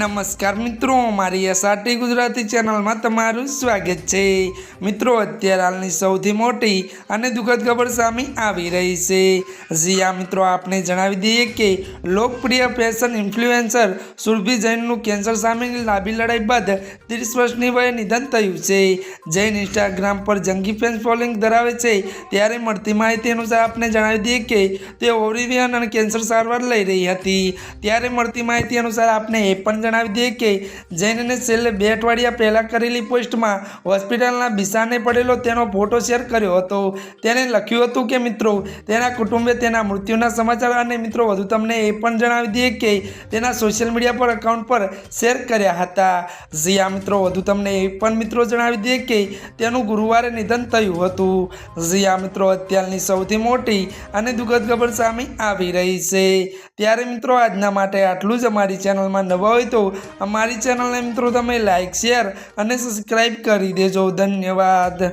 નમસ્કાર મિત્રો, મારી એસઆરટી ગુજરાતી ચેનલમાં તમારું સ્વાગત છે. મિત્રો, અત્યારે હાલની સૌથી મોટી અને દુઃખદ ખબર સામે આવી રહી છે. જીયા મિત્રો, આપને જણાવી દઈએ કે લોકપ્રિય ફેશન ઇન્ફ્લુએન્સર સુરભી જૈનનું કેન્સર સામેની લાંબી લડાઈ બાદ ત્રીસ વર્ષની વયે નિધન થયું છે. જૈન ઇન્સ્ટાગ્રામ પર જંગી ફેન્સ ફોલોઈંગ ધરાવે છે. ત્યારે મળતી માહિતી અનુસાર આપને જણાવી દઈએ કે તે ઓવરિવિયન અને કેન્સર સારવાર લઈ રહી હતી. ત્યારે મળતી માહિતી અનુસાર આપને એ પણ જણાવી દઈએ કે જૈનને છેલ્લે બે અઠવાડિયા પહેલાં કરેલી પોસ્ટમાં હોસ્પિટલના બિસાને પડેલો તેનો ફોટો શેર કર્યો હતો. તેણે લખ્યું હતું કે, મિત્રો, તેના કુટુંબે તેના મૃત્યુના સમાચાર અને મિત્રો, વધુ તમને એ પણ જણાવી દઈએ કે તેના સોશિયલ મીડિયા પર અકાઉન્ટ પર શેર કર્યા હતા. જીયા મિત્રો, વધુ તમને એ પણ મિત્રો જણાવી દઈએ કે તેનું ગુરુવારે નિધન થયું હતું. જીયા મિત્રો, અત્યારની સૌથી મોટી અને દુઃખદ ખબર સામે આવી રહી છે. ત્યારે મિત્રો, આજના માટે આટલું જ. અમારી ચેનલમાં નવા હોય તો અમારી ચેનલને મિત્રો તમે લાઇક શેર અને સબસ્ક્રાઈબ કરી દેજો. ધન્યવાદ.